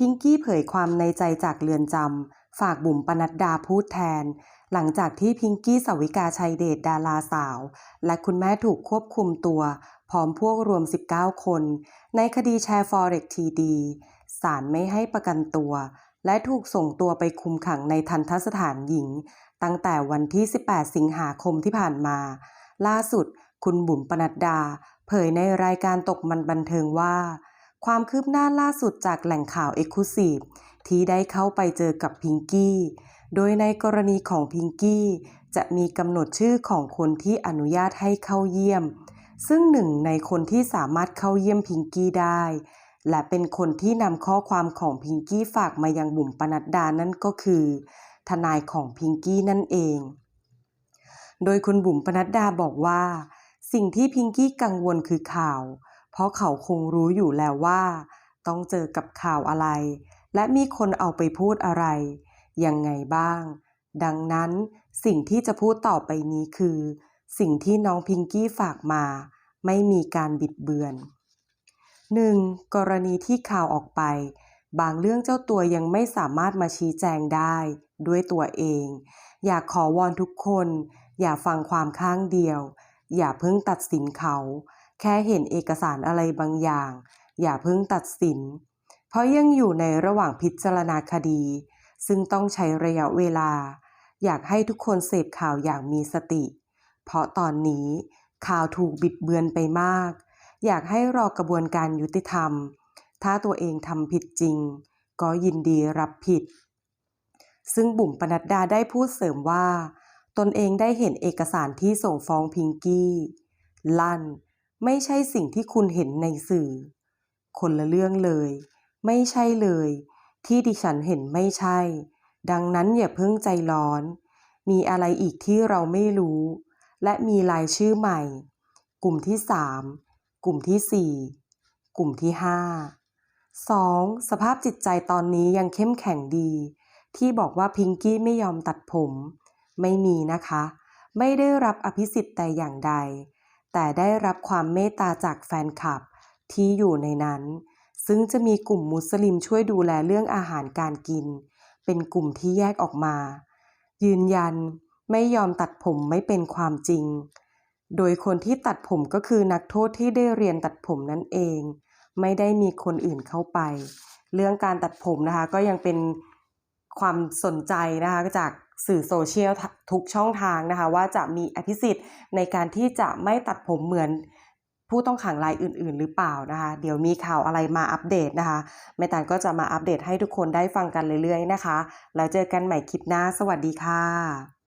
พิงกี้เผยความในใจจากเรือนจำฝากบุ๋มปนัดดาพูดแทน หลังจากที่พิงกี้สวิกาชัยเดชดาราสาว และคุณแม่ถูกควบคุมตัว พร้อมพวกรวม 19 คน ในคดีแชร์ฟอเร็กทีดีศาลไม่ให้ประกันตัว และถูกส่งตัวไปคุมขังในทันทสถานหญิง ตั้งแต่วันที่ 18 สิงหาคมที่ผ่านมา ล่าสุด คุณบุ๋มปนัดดา เผยในรายการตกมันบันเทิงว่า ความคืบหน้าล่าสุดจากแหล่งข่าวเอก u s i v e ที่ได้เข้าไปเจอกับพิงกี้ โดยในกรณีของพิงกี้ จะมีกำหนดชื่อของคนที่อนุญาตให้เข้าเยี่ยม ซึ่งหนึ่งในคนที่สามารถเข้าเยี่ยมพิงกี้ได้ และเป็นคนที่นำข้อความของพิงกี้ฝากมายังบุ๋มปนัดดานั่นก็คือ ทนายของพิงกี้นั่นเอง โดยคุณบุ๋มปนัดดาบอกว่า สิ่งที่พิงกี้กังวลคือข่าว เพราะเขาคงรู้อยู่แล้วว่า ต้องเจอกับข่าวอะไร และมีคนเอาไปพูดอะไร ยังไงบ้าง ดังนั้นสิ่งที่จะพูดต่อไปนี้คือ สิ่งที่น้องพิงกี้ฝากมา ไม่มีการบิดเบือน 1. กรณีที่ข่าวออกไป บางเรื่องเจ้าตัวยังไม่สามารถมาชี้แจงได้ ด้วยตัวเอง อยากขอวอนทุกคน อย่าฟังความข้างเดียว อย่าเพิ่งตัดสินเขา แค่เห็นเอกสารอะไรบางอย่าง อย่าเพิ่งตัดสิน เพราะยังอยู่ในระหว่างพิจารณาคดี ซึ่งต้องใช้ระยะเวลา อยากให้ทุกคนเสพข่าวอย่างมีสติ เพราะตอนนี้ข่าวถูกบิดเบือนไปมาก อยากให้รอกระบวนการยุติธรรม ถ้าตัวเองทำผิดจริง ก็ยินดีรับผิด ซึ่งบุ๋มปนัดดาได้พูดเสริมว่า ตนเองได้เห็นเอกสารที่ส่งฟ้องพิงกี้ ลั่น ไม่ใช่สิ่งที่คุณเห็นในสื่อ คนละเรื่องเลย ไม่ใช่เลย ที่ดิฉันเห็นไม่ใช่ ดังนั้นอย่าเพิ่งใจร้อน มีอะไรอีกที่เราไม่รู้ และมีรายชื่อใหม่ กลุ่มที่สามกลุ่มที่สี่กลุ่มที่ห้าสองสภาพจิตใจตอนนี้ยังเข้มแข็งดี ที่บอกว่าพิงกี้ไม่ยอมตัดผม ไม่มีนะคะ ไม่ได้รับอภิสิทธิ์แต่อย่างใด แต่ได้รับความเมตตาจากแฟนคลับที่อยู่ในนั้น ซึ่งจะมีกลุ่มมุสลิมช่วยดูแลเรื่องอาหารการกิน เป็นกลุ่มที่แยกออกมา ยืนยันไม่ยอมตัดผมไม่เป็นความจริง โดยคนที่ตัดผมก็คือนักโทษที่ได้เรียนตัดผมนั่นเอง ไม่ได้มีคนอื่นเข้าไป เรื่องการตัดผมนะคะก็ยังเป็นความสนใจนะคะจาก สื่อโซเชียลทุกช่องทางนะคะ ว่าจะมีอภิสิทธิ์ในการที่จะไม่ตัดผมเหมือนผู้ต้องขังรายอื่น ๆ หรือเปล่านะคะ เดี๋ยวมีข่าวอะไรมาอัปเดตนะคะแม่ตานก็จะมาอัปเดตให้ทุกคนได้ฟังกันเรื่อย ๆ นะคะ แล้วเจอกันใหม่คลิปหน้า สวัสดีค่ะ